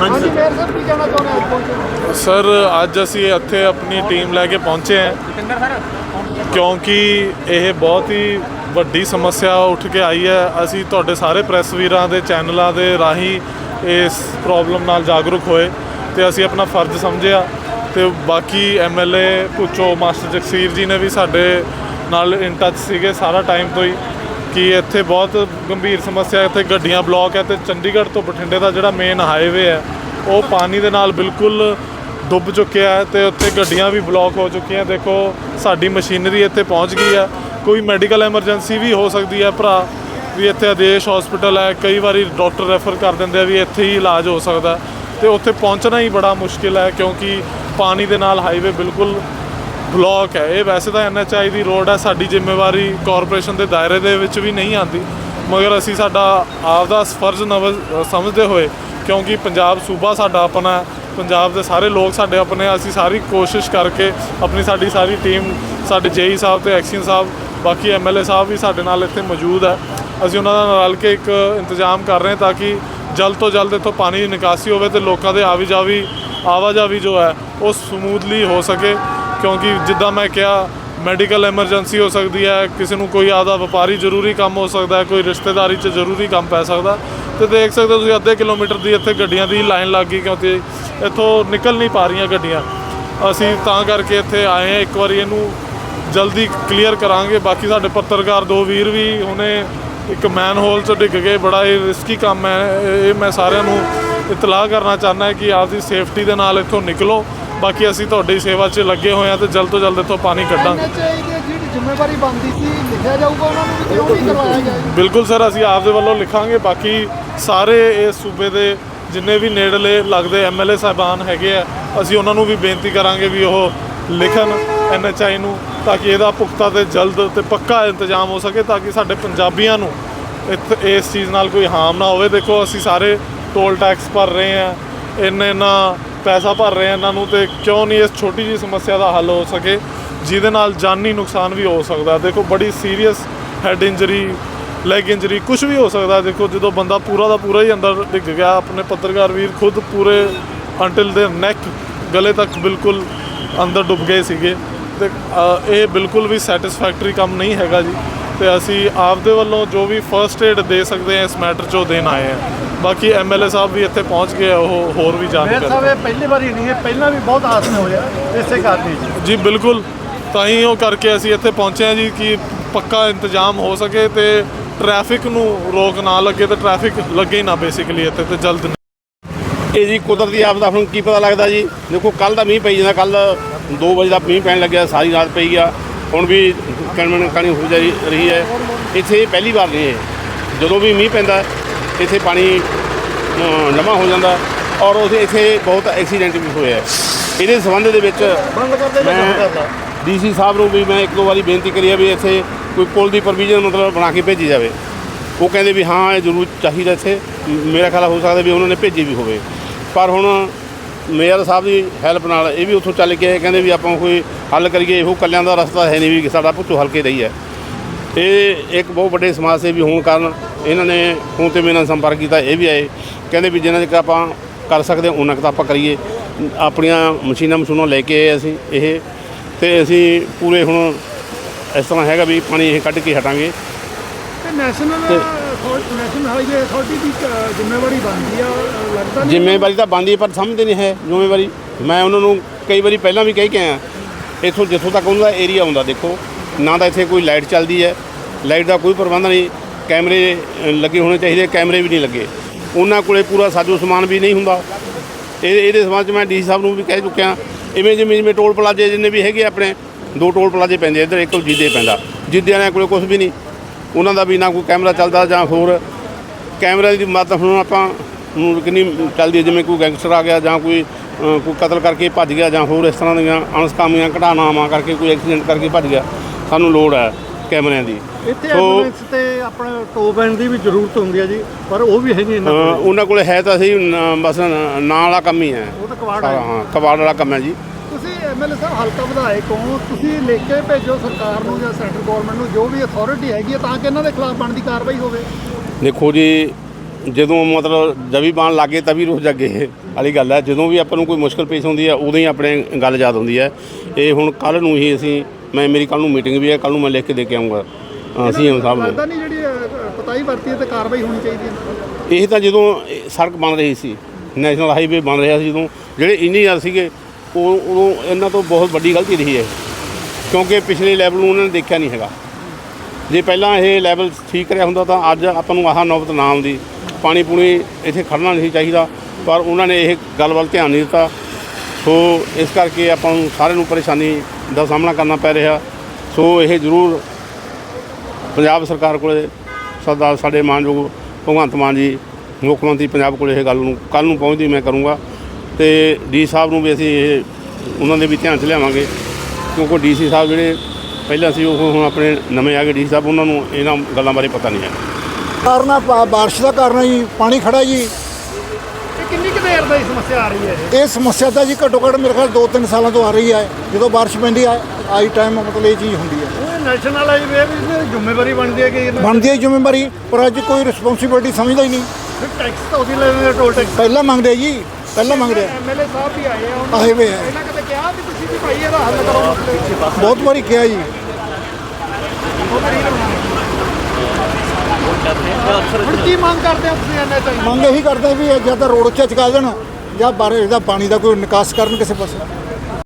ਹਾਂਜੀ। ਮੇਅਰ ਸਾਹਿਬ ਕੀ ਕਹਿਣਾ ਚਾਹੁੰਦੇ ਹੋ ਅੱਜ? ਪਹੁੰਚੇ ਸਰ ਅੱਜ ਅਸੀਂ ਇੱਥੇ ਆਪਣੀ ਟੀਮ ਲੈ ਕੇ ਪਹੁੰਚੇ ਹਾਂ। ਕਿਉਂਕਿ ਇਹ ਬਹੁਤ ਹੀ ਵੱਡੀ ਸਮੱਸਿਆ ਉੱਠ ਕੇ ਆਈ ਹੈ। ਅਸੀਂ ਤੁਹਾਡੇ ਸਾਰੇ ਪ੍ਰੈਸ ਵੀਰਾਂ ਦੇ ਚੈਨਲਾਂ ਦੇ ਰਾਹੀਂ ਇਸ ਪ੍ਰੋਬਲਮ ਨਾਲ ਜਾਗਰੂਕ ਹੋਏ ਤੇ ਅਸੀਂ ਆਪਣਾ ਫਰਜ਼ ਸਮਝਿਆ ਤੇ ਬਾਕੀ ਐਮਐਲਏ ਪੁੱਛੋ ਮਾਸਟਰ ਜਗਸੀਰ ਜੀ ਨੇ ਵੀ ਸਾਡੇ ਨਾਲ ਇਨ ਟੱਚ ਸੀਗੇ ਸਾਰਾ ਟਾਈਮ ਤੋਂ ਹੀ। ਕਿ ਇੱਥੇ ਬਹੁਤ ਗੰਭੀਰ ਸਮੱਸਿਆ ਇੱਥੇ ਗੱਡੀਆਂ ਬਲੌਕ ਹੈ ਤੇ ਚੰਡੀਗੜ੍ਹ ਤੋਂ ਬਠਿੰਡੇ ਦਾ ਜਿਹੜਾ ਮੇਨ ਹਾਈਵੇ ਹੈ, ਉਹ ਪਾਣੀ ਦੇ ਨਾਲ ਬਿਲਕੁਲ ਡੁੱਬ ਚੁੱਕਿਆ ਹੈ ਤੇ ਉੱਥੇ ਗੱਡੀਆਂ ਵੀ ਬਲੌਕ ਹੋ ਚੁੱਕੀਆਂ। ਦੇਖੋ, ਸਾਡੀ ਮਸ਼ੀਨਰੀ ਇੱਥੇ ਪਹੁੰਚ ਗਈ ਹੈ। ਕੋਈ ਮੈਡੀਕਲ ਐਮਰਜੈਂਸੀ ਵੀ ਹੋ ਸਕਦੀ ਹੈ ਭਰਾ। ਵੀ ਇੱਥੇ ਆਦੇਸ਼ ਹਸਪੀਟਲ ਹੈ, ਕਈ ਵਾਰੀ ਡਾਕਟਰ ਰੈਫਰ ਕਰ ਦਿੰਦੇ ਆ ਵੀ ਇੱਥੇ ਹੀ ਇਲਾਜ ਹੋ ਸਕਦਾ ਹੈ। ਤੇ ਉੱਥੇ ਪਹੁੰਚਣਾ ਹੀ ਬੜਾ ਮੁਸ਼ਕਿਲ ਹੈ ਕਿਉਂਕਿ ਪਾਣੀ ਦੇ ਨਾਲ ਹਾਈਵੇ ਬਿਲਕੁਲ ਬਲੌਕ ਹੈ। ਇਹ ਵੈਸੇ ਤਾਂ ਐਨਐਚਆਈ ਦੀ ਰੋਡ ਹੈ। ਸਾਡੀ ਜ਼ਿੰਮੇਵਾਰੀ ਕਾਰਪੋਰੇਸ਼ਨ ਦੇ ਦਾਇਰੇ ਦੇ ਵਿੱਚ ਵੀ ਨਹੀਂ ਆਉਂਦੀ। ਮਗਰ ਅਸੀਂ ਸਾਡਾ ਆਪਦਾ ਫਰਜ਼ ਨਵ- ਸਮਝਦੇ ਹੋਏ ਕਿਉਂਕਿ ਪੰਜਾਬ ਸੂਬਾ ਸਾਡਾ ਆਪਣਾ ਪੰਜਾਬ ਦੇ ਸਾਰੇ ਲੋਕ ਸਾਡੇ ਆਪਣੇ ਆ, ਅਸੀਂ ਸਾਰੀ ਕੋਸ਼ਿਸ਼ ਕਰਕੇ ਆਪਣੀ ਸਾਡੀ ਸਾਰੀ ਟੀਮ ਸਾਡੇ ਜੇਈ ਸਾਹਿਬ ਤੇ ਐਕਸ਼ਨ ਸਾਹਿਬ ਬਾਕੀ ਐਮਐਲਏ ਸਾਹਿਬ ਵੀ ਸਾਡੇ ਨਾਲ ਇੱਥੇ ਮੌਜੂਦ ਹੈ। ਅਸੀਂ ਉਹਨਾਂ ਨਾਲ ਰਲ ਕੇ ਇੱਕ ਇੰਤਜ਼ਾਮ ਕਰ ਰਹੇ ਹਾਂ ਤਾਂ ਕਿ ਜਲਦ ਤੋਂ ਜਲਦ ਇੱਥੋਂ ਪਾਣੀ ਦੀ ਨਿਕਾਸੀ ਹੋਵੇ ਤੇ ਲੋਕਾਂ ਦੇ ਆਵੀ ਜਾਵੀ ਆਵਾਜਾਵੀ ਜੋ ਹੈ ਉਹ ਸਮੂਥਲੀ ਹੋ ਸਕੇ। ਕਿਉਂਕਿ ਜਿੱਦਾਂ ਮੈਂ ਕਿਹਾ ਮੈਡੀਕਲ ਐਮਰਜੈਂਸੀ ਹੋ ਸਕਦੀ ਹੈ, ਕਿਸੇ ਨੂੰ ਕੋਈ ਆਦਾ ਵਪਾਰੀ ਜ਼ਰੂਰੀ ਕੰਮ ਹੋ ਸਕਦਾ ਕੋਈ ਰਿਸ਼ਤੇਦਾਰੀ 'ਚ ਜ਼ਰੂਰੀ ਕੰਮ ਪੈ ਸਕਦਾ ਤੇ ਦੇਖ ਸਕਦੇ ਹੋ ਤੁਸੀਂ ਅੱਧੇ ਕਿਲੋਮੀਟਰ ਦੀ ਇੱਥੇ ਗੱਡੀਆਂ ਦੀ ਲਾਈਨ ਲੱਗ ਗਈ ਕਿਉਂਕਿ ਇੱਥੋਂ ਨਿਕਲ ਨਹੀਂ ਪਾ ਰਹੀਆਂ ਗੱਡੀਆਂ। ਅਸੀਂ ਤਾਂ ਕਰਕੇ ਇੱਥੇ ਆਏ ਹਾਂ, ਇੱਕ ਵਾਰੀ ਇਹਨੂੰ ਜਲਦੀ ਕਲੀਅਰ ਕਰਾਂਗੇ। ਬਾਕੀ ਸਾਡੇ ਪੱਤਰਕਾਰ ਦੋ ਵੀਰ ਵੀ ਹੁਣੇ ਇੱਕ ਮੈਨ ਹੋਲ 'ਚ ਡਿੱਗ ਗਏ, ਬੜਾ ਇਹ ਰਿਸਕੀ ਕੰਮ ਹੈ। ਇਹ ਮੈਂ ਸਾਰਿਆਂ ਨੂੰ ਇਤਲਾਹ ਕਰਨਾ ਚਾਹੁੰਦਾ ਕਿ ਆਪਦੀ ਸੇਫਟੀ ਦੇ ਨਾਲ ਇੱਥੋਂ ਨਿਕਲੋ। ਬਾਕੀ ਅਸੀਂ ਤੁਹਾਡੀ ਸੇਵਾ 'ਚ ਲੱਗੇ ਹੋਏ ਹਾਂ ਤੇ ਜਲਦ ਤੋਂ ਜਲਦ ਇੱਥੋਂ ਪਾਣੀ ਕੱਢਾਂਗੇ। ਦੀ ਜਿਹੜੀ ਜ਼ਿੰਮੇਵਾਰੀ ਬਣਦੀ ਸੀ ਲਿਖਿਆ ਜਾਊਗਾ ਉਹਨਾਂ ਨੂੰ ਵੀ ਕਿਉਂ ਨਹੀਂ ਕਰਵਾਇਆ ਗਿਆ ਜੀ? ਬਿਲਕੁਲ ਸਰ ਅਸੀਂ ਆਪਦੇ ਵੱਲੋਂ ਲਿਖਾਂਗੇ। ਬਾਕੀ ਸਾਰੇ ਇਸ ਸੂਬੇ ਦੇ ਜਿੰਨੇ ਵੀ ਨੇੜਲੇ ਲੱਗਦੇ ਐਮਐਲਏ ਸਾਹਿਬਾਨ ਹੈਗੇ ਆ ਅਸੀਂ ਉਹਨਾਂ ਨੂੰ ਵੀ ਬੇਨਤੀ ਕਰਾਂਗੇ ਵੀ ਉਹ ਲਿਖਣ ਐਨਐਚਆਈ ਨੂੰ ਤਾਂ ਕਿ ਇਹਦਾ ਪੁਖਤਾ ਤੇ ਜਲਦ ਤੇ ਪੱਕਾ ਇੰਤਜ਼ਾਮ ਹੋ ਸਕੇ ਤਾਂ ਕਿ ਸਾਡੇ ਪੰਜਾਬੀਆਂ ਨੂੰ ਇੱਥ- ਇਸ ਚੀਜ਼ ਨਾਲ ਕੋਈ ਹਾਰਮ ਨਾ ਹੋਵੇ। ਦੇਖੋ ਅਸੀਂ ਸਾਰੇ ਟੋਲ ਟੈਕਸ ਭਰ ਰਹੇ ਆ ਇੰਨੇ ਇੰਨਾ ਪੈਸਾ ਭਰ ਰਹੇ ਆ ਇਹਨਾਂ ਨੂੰ ਤੇ ਕਿਉਂ ਨਹੀਂ ਇਸ ਛੋਟੀ ਜੀ ਸਮੱਸਿਆ ਦਾ ਹੱਲ ਹੋ ਸਕੇ, ਜਿਹਦੇ ਨਾਲ ਜਾਨੀ ਨੁਕਸਾਨ ਵੀ ਹੋ ਸਕਦਾ। ਦੇਖੋ, ਬੜੀ serious head injury leg injury ਕੁਝ ਵੀ ਹੋ ਸਕਦਾ। ਦੇਖੋ, ਜਦੋਂ ਬੰਦਾ ਪੂਰਾ ਦਾ ਪੂਰਾ ਹੀ ਅੰਦਰ ਡਿੱਗ ਗਿਆ, ਆਪਣੇ ਪੱਤਰਕਾਰ ਵੀਰ ਖੁਦ ਪੂਰੇ ਅੰਟਿਲ ਦੇ ਨੈਕ ਗਲੇ ਤੱਕ ਬਿਲਕੁਲ ਅੰਦਰ ਡੁੱਬ ਗਏ ਸੀਗੇ। ਤੇ ਇਹ ਬਿਲਕੁਲ ਵੀ ਸੈਟੀਸਫੈਕਟਰੀ ਕੰਮ ਨਹੀਂ ਹੈਗਾ ਜੀ। ਤੇ ਅਸੀਂ ਆਪਦੇ ਵੱਲੋਂ ਜੋ ਵੀ ਫਰਸਟ ਏਡ ਦੇ ਸਕਦੇ ਹਾਂ ਇਸ ਮੈਟਰ 'ਚੋਂ ਦੇਣ ਆਏ ਹਾਂ। ਬਾਕੀ ਐਮਐਲਏ ਸਾਹਿਬ ਵੀ ਇੱਥੇ ਪਹੁੰਚ ਗਏ ਆ, ਉਹ ਹੋਰ ਵੀ ਜਾਣਕਾਰੀ ਸਾਹਿਬ ਇਹ ਪਹਿਲੀ ਵਾਰੀ ਨਹੀਂ ਹੈ ਪਹਿਲਾਂ ਵੀ ਬਹੁਤ ਹਾਦਸੇ ਹੋਏ ਆ ਇਸੇ ਕਾਰਨ ਹੀ ਜੀ ਜੀ ਬਿਲਕੁਲ। ਤਾਂ ਹੀ ਉਹ ਕਰਕੇ ਅਸੀਂ ਇੱਥੇ ਪਹੁੰਚੇ ਹਾਂ ਜੀ ਕਿ ਪੱਕਾ ਇੰਤਜ਼ਾਮ ਹੋ ਸਕੇ ਤੇ ਟ੍ਰੈਫਿਕ ਨੂੰ ਰੋਕ ਨਾ ਲੱਗੇ ਤੇ ਟ੍ਰੈਫਿਕ ਲੱਗੇ ਹੀ ਨਾ ਬੇਸਿਕਲੀ ਇੱਥੇ ਤੇ ਜਲਦ ਇਹ ਜੀ ਕੁਦਰਤੀ ਆਪਦਾ ਹੁਣ ਕੀ ਪਤਾ ਲੱਗਦਾ ਜੀ? ਦੇਖੋ ਕੱਲ ਦਾ ਮੀਂਹ ਪਈ ਜਾਂਦਾ ਕੱਲ 2 ਵਜੇ ਦਾ ਮੀਂਹ ਪੈਣ ਲੱਗਿਆ ਸਾਰੀ ਰਾਤ ਪਈ ਗਿਆ ਹੁਣ ਵੀ ਕਣਮਣ ਕਣੀ ਹੋ ਜਾ ਰਹੀ ਹੈ। ਇੱਥੇ ਪਹਿਲੀ ਵਾਰ ਨਹੀਂ ਹੈ। ਜਦੋਂ ਵੀ ਮੀਂਹ ਪੈਂਦਾ ਇੱਥੇ ਪਾਣੀ ਜਮ੍ਹਾਂ ਹੋ ਜਾਂਦਾ ਔਰ ਉਹਦੇ ਇੱਥੇ ਬਹੁਤ ਐਕਸੀਡੈਂਟ ਵੀ ਹੋਏ ਆ ਇਹਦੇ ਸੰਬੰਧ ਦੇ ਵਿੱਚ ਡੀਸੀ ਸਾਹਿਬ ਨੂੰ ਵੀ ਮੈਂ ਇੱਕ ਦੋ ਵਾਰੀ ਬੇਨਤੀ ਕਰੀ ਹੈ ਵੀ ਇੱਥੇ ਕੋਈ ਪੁਲ ਦੀ ਪ੍ਰੋਵੀਜ਼ਨ ਮਤਲਬ ਬਣਾ ਕੇ ਭੇਜੀ ਜਾਵੇ। ਉਹ ਕਹਿੰਦੇ ਵੀ ਹਾਂ ਇਹ ਜ਼ਰੂਰ ਚਾਹੀਦਾ ਇੱਥੇ। ਮੇਰਾ ਖਿਆਲ ਹੋ ਸਕਦਾ ਵੀ ਉਹਨਾਂ ਨੇ ਭੇਜੀ ਵੀ ਹੋਵੇ। ਪਰ ਹੁਣ ਮੇਅਰ ਸਾਹਿਬ ਦੀ ਹੈਲਪ ਨਾਲ ਇਹ ਵੀ ਉੱਥੋਂ ਚੱਲ ਕੇ ਆਏ, ਕਹਿੰਦੇ ਵੀ ਆਪਾਂ ਕੋਈ ਹੱਲ ਕਰੀਏ ਇਹੋ ਕੱਲਿਆਂ ਦਾ ਰਸਤਾ ਹੈ ਨਹੀਂ ਵੀ ਸਾਡਾ ਪੁੱਛੋ ਹਲਕੇ ਰਹੀ ਹੈ ਇਹ ਇੱਕ ਬਹੁਤ ਵੱਡੇ ਸਮਾਜ ਸੇਵੀ ਹੋਣ ਕਾਰਨ ਇਹਨਾਂ ਨੇ ਫੋਨ ਤੇ ਮੇਰੇ ਨਾਲ ਸੰਪਰਕ ਕੀਤਾ ਇਹ ਵੀ ਆਏ। ਕਹਿੰਦੇ ਵੀ ਜਿੰਨਾ ਚਿਰ ਆਪਾਂ ਕਰ ਸਕਦੇ ਉਹਨਾਂ ਕੁ ਤਾਂ ਆਪਾਂ ਕਰੀਏ। ਆਪਣੀਆਂ ਮਸ਼ੀਨਾਂ ਮਸ਼ੂਨਾਂ ਲੈ ਕੇ ਆਏ ਅਸੀਂ ਇਹ। ਤੇ ਅਸੀਂ ਪੂਰੇ ਹੁਣ ਇਸ ਤਰ੍ਹਾਂ ਹੈਗਾ ਵੀ ਪਾਣੀ ਇਹ ਕੱਢ ਕੇ ਹਟਾਂਗੇ। ਤੇ ਨੈਸ਼ਨਲ ਨੈਸ਼ਨਲ ਹਾਈਵੇ ਅਥਾਰਟੀ ਦੀ ਅ, ਜ਼ਿੰਮੇਵਾਰੀ ਬਣਦੀ ਆ? ਅ, ਲੱਗਦਾ ਨਹੀਂ? ਜ਼ਿੰਮੇਵਾਰੀ ਤਾਂ ਬਣਦੀ ਹੈ ਪਰ ਸਮਝਦੇ ਨਹੀਂ ਹੈ ਜ਼ਿੰਮੇਵਾਰੀ। ਮੈਂ ਉਹਨਾਂ ਨੂੰ ਕਈ ਵਾਰੀ ਪਹਿਲਾਂ ਵੀ ਕਹਿ ਕੇ ਆਇਆ। ਇੱਥੋਂ ਜਿੱਥੋਂ ਤੱਕ ਉਹਨਾਂ ਦਾ ਏਰੀਆ ਆਉਂਦਾ ਦੇਖੋ। ਨਾ ਤਾਂ ਇੱਥੇ ਕੋਈ ਲਾਈਟ ਚੱਲਦੀ ਹੈ। ਲਾਈਟ ਦਾ ਕੋਈ ਪ੍ਰਬੰਧ ਨਹੀਂ। ਕੈਮਰੇ ਅ, ਲੱਗੇ ਹੋਣੇ ਚਾਹੀਦੇ ਕੈਮਰੇ ਵੀ ਨਹੀਂ ਲੱਗੇ। ਉਹਨਾਂ ਕੋਲੇ ਪੂਰਾ ਸਾਜੋ ਸਮਾਨ ਵੀ ਨਹੀਂ ਹੁੰਦਾ। ਇਹ ਇਹਦੇ ਸੰਬੰਧ 'ਚ ਮੈਂ ਡੀ ਸਾਹਿਬ ਨੂੰ ਵੀ ਕਹਿ ਚੁੱਕਿਆ। ਇਵੇਂ ਜਿਵੇਂ ਜਿਵੇਂ ਟੋਲ ਪਲਾਜ਼ੇ ਜਿੰਨੇ ਵੀ ਹੈਗੇ ਆਪਣੇ ਦੋ ਟੋਲ ਪਲਾਜ਼ੇ ਪੈਂਦੇ ਇੱਧਰ ਇੱਕ ਜੀਦੇ ਪੈਂਦਾ। ਜੀਦੇ ਵਾਲਿਆਂ ਕੋਲੇ ਕੁਝ ਵੀ ਨਹੀਂ। ਉਹਨਾਂ ਦਾ ਵੀ ਨਾ ਕੋਈ ਕੈਮਰਾ ਚੱਲਦਾ ਜਾਂ ਹੋਰ ਕੈਮਰੇ ਦੀ ਮਦਦ ਹੁਣ ਆਪਾਂ ਨੂੰ ਕਿੰਨੀ ਚੱਲਦੀ ਹੈ ਜਿਵੇਂ ਕੋਈ ਗੈਂਗਸਟਰ ਆ ਗਿਆ ਜਾਂ ਕੋਈ ਕੋਈ ਕਤਲ ਕਰਕੇ ਭੱਜ ਗਿਆ ਜਾਂ ਹੋਰ ਇਸ ਤਰ੍ਹਾਂ ਦੀਆਂ ਅਣਸਕਾਮੀਆਂ ਘਟਨਾਵਾਂ ਕਰਕੇ ਕੋਈ ਐਕਸੀਡੈਂਟ ਕਰਕੇ ਭੱਜ ਗਿਆ ਸਾਨੂੰ ਲੋੜ ਹੈ ਕੈਮਰਿਆਂ ਦੀ। ਇੱਥੇ ਐਂਬੂਲੈਂਸ ਤੇ ਆਪਣੇ ਟੋ ਬੈਂਡ ਦੀ ਵੀ ਜ਼ਰੂਰਤ ਹੁੰਦੀ ਆ ਜੀ ਪਰ ਉਹ ਵੀ ਹੈ ਨਹੀਂ ਇਹਨਾਂ ਕੋਲ। ਉਹਨਾਂ ਕੋਲ ਹੈ ਤਾਂ ਸਹੀ ਬਸ ਨ- ਵਾਲਾ ਕੰਮ ਹੀ ਹੈ। ਉਹ ਤਾਂ ਕਵਾੜ ਹੈ ਹਾਂ ਕਬਾੜ ਵਾਲਾ ਕੰਮ ਹੈ ਜੀ। ਐਮਐਲਏ ਸਾਹਿਬ ਹਲਕਾ ਵਿਧਾਇਕ ਹੋ ਤੁਸੀਂ ਲਿਖ ਕੇ ਭੇਜੋ ਸਰਕਾਰ ਨੂੰ ਜਾਂ ਸੈਂਟਰ ਗਵਰਨਮੈਂਟ ਨੂੰ ਜੋ ਵੀ ਅਥਾਰਟੀ ਹੈਗੀ ਹੈ ਤਾਂ ਕਿ ਇਹਨਾਂ ਦੇ ਖਿਲਾਫ ਬਣਦੀ ਕਾਰਵਾਈ ਹੋਵੇ। ਦੇਖੋ ਜੀ ਜਦੋਂ ਮਤਲਬ ਜਵੀ ਬਾਣ ਲੱਗੇ ਤਵੀ ਰੁੱਸ ਜਾਗੇ ਵਾਲੀ ਗੱਲ ਹੈ ਜਦੋਂ ਵੀ ਆਪਾਂ ਨੂੰ ਕੋਈ ਮੁਸ਼ਕਲ ਪੇਸ਼ ਹੁੰਦੀ ਹੈ ਉਦੋਂ ਹੀ ਆਪਣੇ ਗੱਲ ਯਾਦ ਹੁੰਦੀ ਹੈ। ਇਹ ਹੁਣ ਕੱਲ ਨੂੰ ਹੀ ਅਸੀਂ ਮੈਂ ਮੇਰੀ ਕੱਲ ਨੂੰ ਮੀਟਿੰਗ ਵੀ ਹੈ ਕੱਲ ਨੂੰ ਮੈਂ ਲਿਖ ਕੇ ਦੇ ਕੇ ਆਉਂਗਾ ਸੀਐਮ ਸਾਹਿਬ ਨੂੰ। ਲੱਗਦਾ ਨਹੀਂ ਜਿਹੜੀ ਪਤਾਈ ਵਰਤੀ ਤੇ ਕਾਰਵਾਈ ਹੋਣੀ ਚਾਹੀਦੀ ਹੈ? ਇਹ ਤਾਂ ਜਦੋਂ ਸੜਕ ਬਣ ਰਹੀ ਸੀ ਨੈਸ਼ਨਲ ਹਾਈਵੇ ਬਣ ਰਿਹਾ ਸੀ ਜਦੋਂ ਜਿਹੜੇ ਇੰਜੀਨੀਅਰ ਸੀਗੇ ਉਹ ਉਦੋਂ ਇਹਨਾਂ ਤੋਂ ਬਹੁਤ ਵੱਡੀ ਗਲਤੀ ਰਹੀ ਹੈ ਕਿਉਂਕਿ ਪਿਛਲੇ ਲੈਵਲ ਨੂੰ ਉਹਨਾਂ ਨੇ ਦੇਖਿਆ ਨਹੀਂ ਹੈਗਾ। ਜੇ ਪਹਿਲਾਂ ਇਹ ਲੈਵਲ ਠੀਕ ਰਿਹਾ ਹੁੰਦਾ ਤਾਂ ਅੱਜ ਆਪਾਂ ਨੂੰ ਆਹ ਨੌਬਤ ਨਾ ਆਉਂਦੀ ਪਾਣੀ ਪੂਣੀ ਇੱਥੇ ਖੜਨਾ ਨਹੀਂ ਚਾਹੀਦਾ। ਪਰ ਉਹਨਾਂ ਨੇ ਇਹ ਗੱਲ ਵੱਲ ਧਿਆਨ ਨਹੀਂ ਦਿੱਤਾ। ਸੋ ਇਸ ਕਰਕੇ ਆਪਾਂ ਨੂੰ ਸਾਰਿਆਂ ਨੂੰ ਪਰੇਸ਼ਾਨੀ ਦਾ ਸਾਹਮਣਾ ਕਰਨਾ ਪੈ ਰਿਹਾ। ਸੋ ਇਹ ਜ਼ਰੂਰ ਪੰਜਾਬ ਸਰਕਾਰ ਕੋਲੇ ਸਰਦਾਰ ਸਾਡੇ ਮਾਨਯੋਗ ਭਗਵੰਤ ਮਾਨ ਜੀ, ਮੁੱਖ ਮੰਤਰੀ ਪੰਜਾਬ ਕੋਲੇ ਇਹ ਗੱਲ ਨੂੰ ਕੱਲ ਨੂੰ ਪਹੁੰਚਦੀ ਮੈਂ ਕਰੂੰਗਾ। ਤੇ ਡੀ ਸਾਹਿਬ ਨੂੰ ਵੀ ਅਸੀਂ ਇਹ ਉਹਨਾਂ ਦੇ ਵੀ ਧਿਆਨ 'ਚ ਲਿਆਵਾਂਗੇ। ਕਿਉਂਕਿ ਡੀਸੀ ਸਾਹਿਬ ਜਿਹੜੇ ਪਹਿਲਾਂ ਸੀ ਉਹ ਹੁਣ ਆਪਣੇ ਨਵੇਂ ਆ ਗਏ ਡੀ ਸਾਹਿਬ ਉਹਨਾਂ ਨੂੰ ਇਹਨਾਂ ਗੱਲਾਂ ਬਾਰੇ ਪਤਾ ਨਹੀਂ ਹੈ। ਕਾਰਨ ਆ ਬਾ- ਬਾਰਿਸ਼ ਦਾ ਕਾਰਨ ਹੈ ਜੀ ਪਾਣੀ ਖੜਾ ਜੀ। ਇਹ ਕਿੰਨੀ ਕੁ ਦੇਰ ਦਾ ਇਹ ਸਮੱਸਿਆ ਆ ਰਹੀ ਹੈ ਇਹ? ਸਮੱਸਿਆ ਤਾਂ ਜੀ ਘੱਟੋ ਘੱਟ ਮੇਰੇ ਖਿਆਲ 2-3 ਸਾਲਾਂ ਤੋਂ ਆ ਰਹੀ ਹੈ। ਜਦੋਂ ਬਾਰਿਸ਼ ਪੈਂਦੀ ਹੈ ਆਈ ਟਾਈਮ ਮਤਲਬ ਇਹ ਚੀਜ਼ ਹੁੰਦੀ ਹੈ। ਨੈਸ਼ਨਲ ਹਾਈਵੇ ਦੀ ਜ਼ਿੰਮੇਵਾਰੀ ਬਣਦੀ ਹੈ ਕਿ ਇਹਨਾਂ ਬਣਦੀ ਹੈ ਜ਼ਿੰਮੇਵਾਰੀ ਪਰ ਅੱਜ ਕੋਈ ਰਿਸਪੌਂਸਿਬਿਲਟੀ ਸਮਝਦਾ ਹੀ ਨਹੀਂ। ਟੈਕਸ ਤਾਂ ਉਹਦੀ ਲੈਣੇ ਟੋਲ ਟੈਕਸ ਪਹਿਲਾਂ ਮੰਗਦੇ ਜੀ। ਪਹਿਲਾਂ ਮੰਗਦੇ ਆ ਐਮਐਲਏ ਸਾਹਿਬ ਵੀ ਆਏ ਆ ਆਏ ਵੇ ਹੈ ਇਹਨਾਂ ਕਦੇ ਕਿਹਾ ਵੀ ਤੁਸੀਂ ਵੀ ਭਾਈ ਇਹਦਾ ਹੱਲ ਕਰੋ? ਮਸਲੇ ਬਹੁਤ ਵਾਰੀ ਕਿਹਾ ਜੀ। ਹੁਣ ਕੀ ਮੰਗ ਕਰਦੇ ਹੋ ਤੁਸੀਂ ਤੋਂ? ਮੰਗ ਇਹੀ ਕਰਦੇ ਵੀ ਜਾਂ ਤਾਂ ਰੋਡ ਉੱਚਾ ਚੁਕਾ ਦੇਣ ਜਾਂ ਬਾਰੇ ਦਾ ਪਾਣੀ ਦਾ ਕੋਈ ਨਿਕਾਸ ਕਰਨ ਕਿਸੇ ਪਾਸੇ।